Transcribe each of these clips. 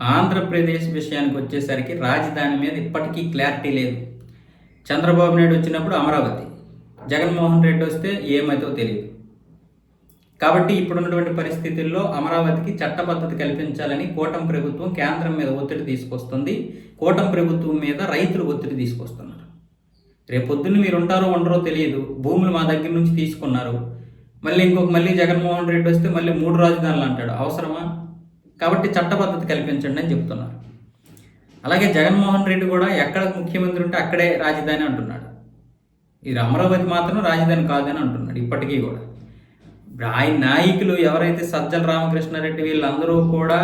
ఆంధ్రప్రదేశ్ విషయానికి వచ్చేసరికి రాజధాని మీద ఇప్పటికీ క్లారిటీ లేదు. చంద్రబాబు నాయుడు వచ్చినప్పుడు అమరావతి జగన్మోహన్ రెడ్డి వస్తే ఏమైతో తెలియదు. కాబట్టి ఇప్పుడున్నటువంటి పరిస్థితుల్లో అమరావతికి చట్టబద్ధత కల్పించాలని కూటమి ప్రభుత్వం కేంద్రం మీద ఒత్తిడి తీసుకొస్తుంది. కూటమి ప్రభుత్వం మీద రైతులు ఒత్తిడి తీసుకొస్తున్నారు. రేపు పొద్దున్న మీరు ఉంటారో ఉండరో తెలియదు. భూములు మా దగ్గర నుంచి తీసుకున్నారు. మళ్ళీ ఇంకొక మళ్ళీ జగన్మోహన్ రెడ్డి వస్తే మళ్ళీ మూడు రాజధానులు అంటాడు. అవసరమా? కాబట్టి చట్టబద్ధత కల్పించండి అని చెప్తున్నారు. అలాగే జగన్మోహన్ రెడ్డి కూడా ఎక్కడ ముఖ్యమంత్రి ఉంటే అక్కడే రాజధాని అంటున్నాడు. ఇది అమరావతి మాత్రం రాజధాని కాదని అంటున్నాడు ఇప్పటికీ కూడా. ఆయన నాయకులు ఎవరైతే సజ్జల రామకృష్ణారెడ్డి వీళ్ళందరూ కూడా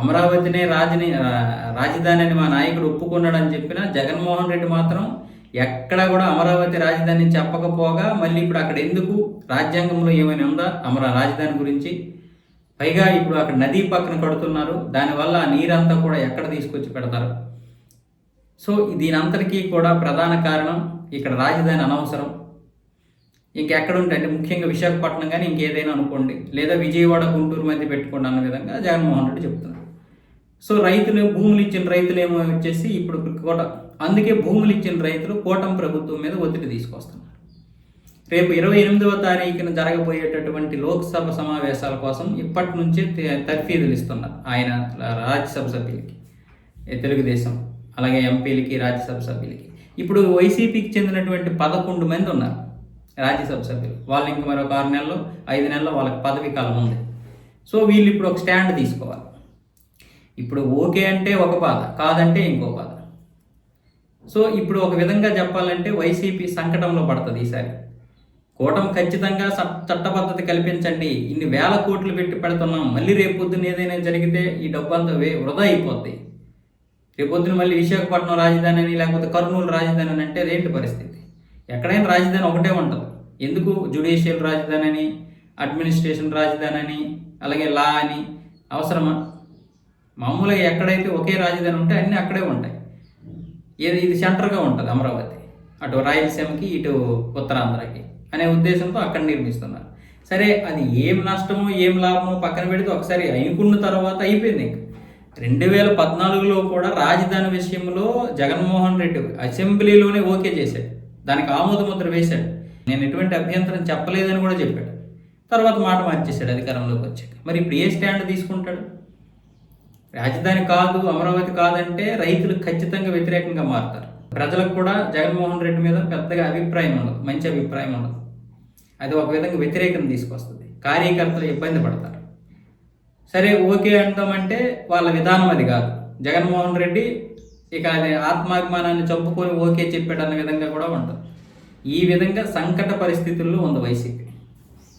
అమరావతినే రాజని రాజధాని అని మా నాయకుడు ఒప్పుకున్నాడని చెప్పినా జగన్మోహన్ రెడ్డి మాత్రం ఎక్కడ కూడా అమరావతి రాజధాని చెప్పకపోగా మళ్ళీ ఇప్పుడు అక్కడ ఎందుకు రాజ్యాంగంలో ఏమైనా ఉందా? అమరా రాజధాని గురించి పైగా ఇప్పుడు అక్కడ నదీ పక్కన కడుతున్నారు. దానివల్ల ఆ నీరంతా కూడా ఎక్కడ తీసుకొచ్చి పెడతారు? సో దీని అంతటికీ కూడా ప్రధాన కారణం ఇక్కడ రాజధాని అనవసరం. ఇంకెక్కడ ఉంటే అంటే ముఖ్యంగా విశాఖపట్నం కానీ ఇంకేదైనా అనుకోండి. లేదా విజయవాడ గుంటూరు మధ్య పెట్టుకోండి అన్న విధంగా జగన్మోహన్ రెడ్డి చెప్తున్నారు. సో రైతులు భూములు ఇచ్చిన రైతులు ఏమో వచ్చేసి ఇప్పుడు కూడా అందుకే భూములు ఇచ్చిన రైతులు కూటమి ప్రభుత్వం మీద ఒత్తిడి తీసుకొస్తున్నారు. రేపు ఇరవై ఎనిమిదవ తారీఖున జరగబోయేటటువంటి లోక్సభ సమావేశాల కోసం ఇప్పటి నుంచే తర్ఫీదులు ఇస్తున్నారు ఆయన రాజ్యసభ సభ్యులకి తెలుగుదేశం అలాగే ఎంపీలకి రాజ్యసభ సభ్యులకి. ఇప్పుడు వైసీపీకి చెందినటువంటి పదకొండు మంది ఉన్నారు రాజ్యసభ సభ్యులు. వాళ్ళు ఇంక మరొక ఆరు నెలలు ఐదు నెలల్లో వాళ్ళకి పదవి కాలం ఉంది. సో వీళ్ళు ఇప్పుడు ఒక స్టాండ్ తీసుకోవాలి. ఇప్పుడు ఓకే అంటే ఒక బాధ కాదంటే ఇంకో బాధ. సో ఇప్పుడు ఒక విధంగా చెప్పాలంటే వైసీపీ సంకటంలో పడుతుంది ఈసారి. కూటమి ఖచ్చితంగా చట్టబద్ధత కల్పించండి. ఇన్ని వేల కోట్లు పెట్టి పెడుతున్నాం. మళ్ళీ రేపొద్దున ఏదైనా జరిగితే ఈ డబ్బు అంతా వే వృధా అయిపోద్ది. రేపొద్దున మళ్ళీ విశాఖపట్నం రాజధాని అని లేకపోతే కర్నూలు రాజధాని అని అంటే అదేంటి పరిస్థితి? ఎక్కడైనా రాజధాని ఒకటే ఉంటుంది. ఎందుకు? జుడిషియల్ రాజధాని అని అడ్మినిస్ట్రేషన్ రాజధాని అని అలాగే లా అని. అవసరమా? మామూలుగా ఎక్కడైతే ఒకే రాజధాని ఉంటే అన్నీ అక్కడే ఉంటాయి. ఇది ఇది సెంటర్గా ఉంటుంది అమరావతి. అటు రాయలసీమకి ఇటు ఉత్తరాంధ్రకి. అనే ఉద్దేశంతో అక్కడ నిర్మిస్తున్నారు. సరే అది ఏం నష్టమో ఏం లాభమో పక్కన పెడితే ఒకసారి అయికున్న తర్వాత అయిపోయింది ఇంక. రెండు వేల పద్నాలుగులో కూడా రాజధాని విషయంలో జగన్మోహన్ రెడ్డి అసెంబ్లీలోనే ఓకే చేశాడు. దానికి ఆమోద ముద్ర వేశాడు. నేను ఎటువంటి అభ్యంతరం చెప్పలేదని కూడా చెప్పాడు. తర్వాత మాట మార్చేశాడు అధికారంలోకి వచ్చాక. మరి ఇప్పుడు ఏ స్టాండ్ తీసుకుంటాడు? రాజధాని కాదు అమరావతి కాదంటే రైతులు ఖచ్చితంగా వ్యతిరేకంగా మారుతారు. ప్రజలకు కూడా జగన్మోహన్ రెడ్డి మీద పెద్దగా అభిప్రాయం ఉండదు మంచి అభిప్రాయం ఉండదు. అది ఒక విధంగా వ్యతిరేకం తీసుకొస్తుంది. కార్యకర్తలు ఇబ్బంది పడతారు. సరే ఓకే అంటామంటే వాళ్ళ విధానం అది కాదు. జగన్మోహన్ రెడ్డి ఇక అది ఆత్మాభిమానాన్ని చంపుకొని ఓకే చెప్పాడు అన్న విధంగా కూడా ఉంటుంది ఈ విధంగా సంకట పరిస్థితుల్లో ఉంది వైసీపీ.